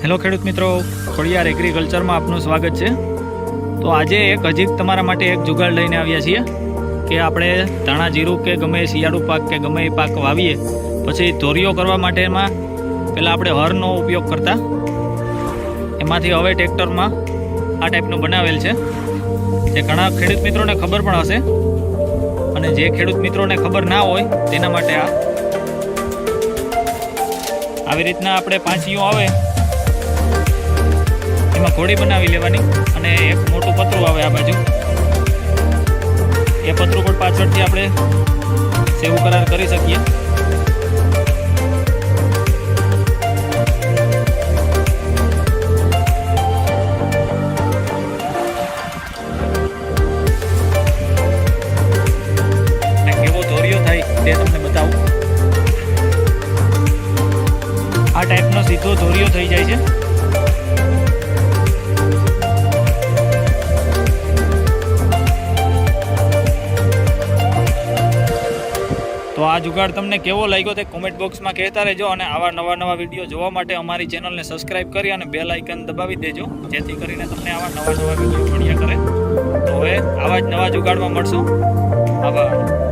Hello ખેડૂત મિત્રો, ખોડિયાર એગ્રીકલ્ચરમાં આપનું સ્વાગત છે. તો આજે એક હજી તમારા માટે એક જુગાડ લઈને આવ્યા છીએ કે આપણે ધાણા જીરું કે ગમે શિયાળુ પાક કે ગમે એ પાક વાવીએ, પછી ધોરીઓ કરવા માટેમાં પહેલાં આપણે હરનો ઉપયોગ કરતા. એમાંથી હવે ટ્રેક્ટરમાં આ ટાઈપનું બનાવેલ છે. જે ઘણા ખેડૂત મિત્રોને ખબર પણ હશે અને જે ખેડૂત મિત્રોને ખબર ના હોય તેના માટે આ. આવી રીતના આપણે પાંચીઓ આવે. ઘોડી બનાવી લેવાની અને એક મોટું પતરું આવે આ બાજુ. એ પતરું પણ પાછળથી આપણે સેવું કરાર કરી શકીએ. તે તમને બતાવું. આ ટાઈપનો સીધો ધોરિયો થઈ જાય છે. તો આ જુગાડ તમને કેવો લાગ્યો તે કોમેન્ટ બોક્સમાં કહેતા રહેજો અને આવા નવા નવા વીડિયો જોવા માટે અમારી ચેનલને સબસ્ક્રાઇબ કરી અને બેલ આઇકન દબાવી દેજો, જેથી કરીને તમને આવા નવા નવા વીડિયો મળ્યા કરે. તો હવે આવા જ નવા જુગાડમાં મળશું. આભાર.